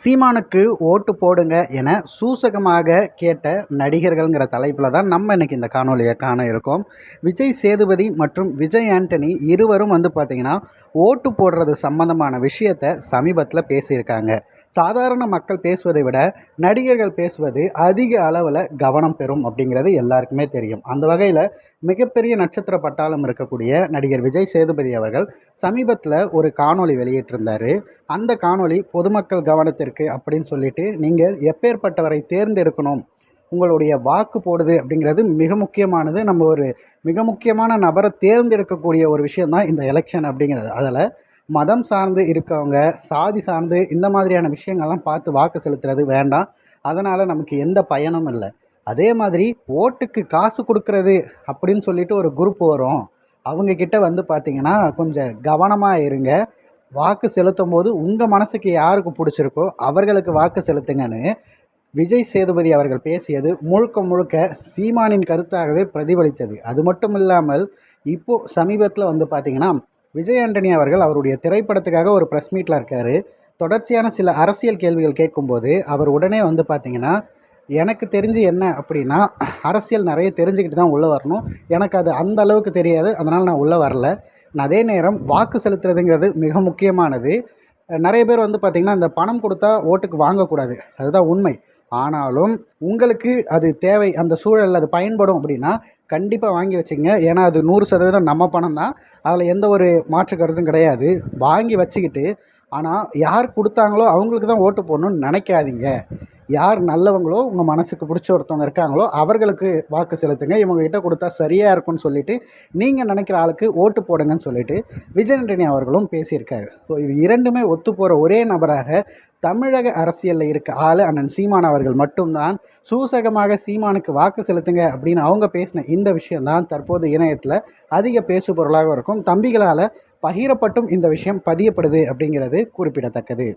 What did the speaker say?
சீமானுக்கு ஓட்டு போடுங்க என சூசகமாக கேட்ட நடிகர்கள்ங்கிற தலைப்பில் தான் நம்ம இன்னைக்கு இந்த காணொலியை காண இருக்கோம். விஜய் சேதுபதி மற்றும் விஜய் ஆண்டனி இருவரும் வந்து பார்த்திங்கன்னா ஓட்டு போடுறது சம்பந்தமான விஷயத்தை சமீபத்தில் பேசியிருக்காங்க. சாதாரண மக்கள் பேசுவதை விட நடிகர்கள் பேசுவது அதிக அளவில் கவனம் பெறும் அப்படிங்கிறது எல்லாருக்குமே தெரியும். அந்த வகையில் மிகப்பெரிய நட்சத்திர பட்டாளம் இருக்கக்கூடிய நடிகர் விஜய் சேதுபதி அவர்கள் சமீபத்தில் ஒரு காணொளி வெளியிட்டிருந்தார். அந்த காணொளி பொதுமக்கள் கவனத்திற்கு அப்படின்னு சொல்லிட்டு நீங்கள் எப்பேற்பட்டவரை தேர்ந்தெடுக்கணும்? உங்களுடைய வாக்கு போடுது அப்படிங்கிறது மிக முக்கியமானது. நம்ம ஒரு மிக முக்கியமான நபரை தேர்ந்தெடுக்கக்கூடிய ஒரு விஷயந்தான் இந்த எலெக்ஷன் அப்படிங்கிறது. அதில் மதம் சார்ந்து இருக்கவங்க சாதி சார்ந்து இந்த மாதிரியான விஷயங்கள்லாம் பார்த்து வாக்கு செலுத்துறது வேண்டாம். அதனால் நமக்கு எந்த பயனும் இல்லை. அதே மாதிரி ஓட்டுக்கு காசு கொடுக்கறது அப்படின்னு சொல்லிட்டு ஒரு குரூப் வரும். அவங்கக்கிட்ட வந்து பார்த்திங்கன்னா கொஞ்சம் கவனமாக இருங்க. வாக்கு செலுத்தும் போது உங்கள் மனசுக்கு யாருக்கு பிடிச்சிருக்கோ அவர்களுக்கு வாக்கு செலுத்துங்கன்னு விஜய் சேதுபதி அவர்கள் பேசியது முழுக்க முழுக்க சீமானின் கருத்தாகவே பிரதிபலித்தது. அது மட்டும் இல்லாமல் இப்போது சமீபத்தில் வந்து பார்த்திங்கன்னா விஜய் ஆண்டனி அவர்கள் அவருடைய திரைப்படத்துக்காக ஒரு ப்ரெஸ் மீட்டில் இருக்கார். தொடர்ச்சியான சில அரசியல் கேள்விகள் கேட்கும்போது அவர் உடனே வந்து பார்த்திங்கன்னா எனக்கு தெரிஞ்சு என்ன அப்படின்னா அரசியல் நிறைய தெரிஞ்சுக்கிட்டு தான் உள்ளே வரணும். எனக்கு அது அந்த அளவுக்கு தெரியாது. அதனால் நான் உள்ளே வரல. நான் அதே நேரம் வாக்கு செலுத்துறதுங்கிறது மிக முக்கியமானது. நிறைய பேர் வந்து பார்த்திங்கன்னா இந்த பணம் கொடுத்தா ஓட்டுக்கு வாங்கக்கூடாது. அதுதான் உண்மை. ஆனாலும் உங்களுக்கு அது தேவை அந்த சூழலில் அது பயன்படும் அப்படின்னா கண்டிப்பாக வாங்கி வச்சுங்க. ஏன்னா அது நூறு சதவீதம் நம்ம பணம் தான். அதில் எந்த ஒரு மாற்று கருத்தும் கிடையாது. வாங்கி வச்சுக்கிட்டு ஆனால் யார் கொடுத்தாங்களோ அவங்களுக்கு தான் ஓட்டு போடணும்னு நினைக்காதீங்க. யார் நல்லவங்களோ உங்கள் மனசுக்கு பிடிச்ச ஒருத்தவங்க இருக்காங்களோ அவர்களுக்கு வாக்கு செலுத்துங்க. இவங்ககிட்ட கொடுத்தா சரியாக இருக்கும்னு சொல்லிவிட்டு நீங்கள் நினைக்கிற ஆளுக்கு ஓட்டு போடுங்கன்னு சொல்லிட்டு விஜய் அவர்களும் பேசியிருக்காரு. ஸோ இது இரண்டுமே ஒத்து போகிற ஒரே நபராக தமிழக அரசியலில் இருக்க ஆள் அண்ணன் சீமான் அவர்கள் மட்டும்தான் சூசகமாக சீமானுக்கு வாக்கு செலுத்துங்க அப்படின்னு அவங்க பேசின இந்த விஷயம்தான் தற்போது இணையத்தில் அதிக பேசு பொருளாக இருக்கும். தம்பிகளால் பகிரப்பட்டும் இந்த விஷயம் பதியப்படுது அப்படிங்கிறது குறிப்பிடத்தக்கது.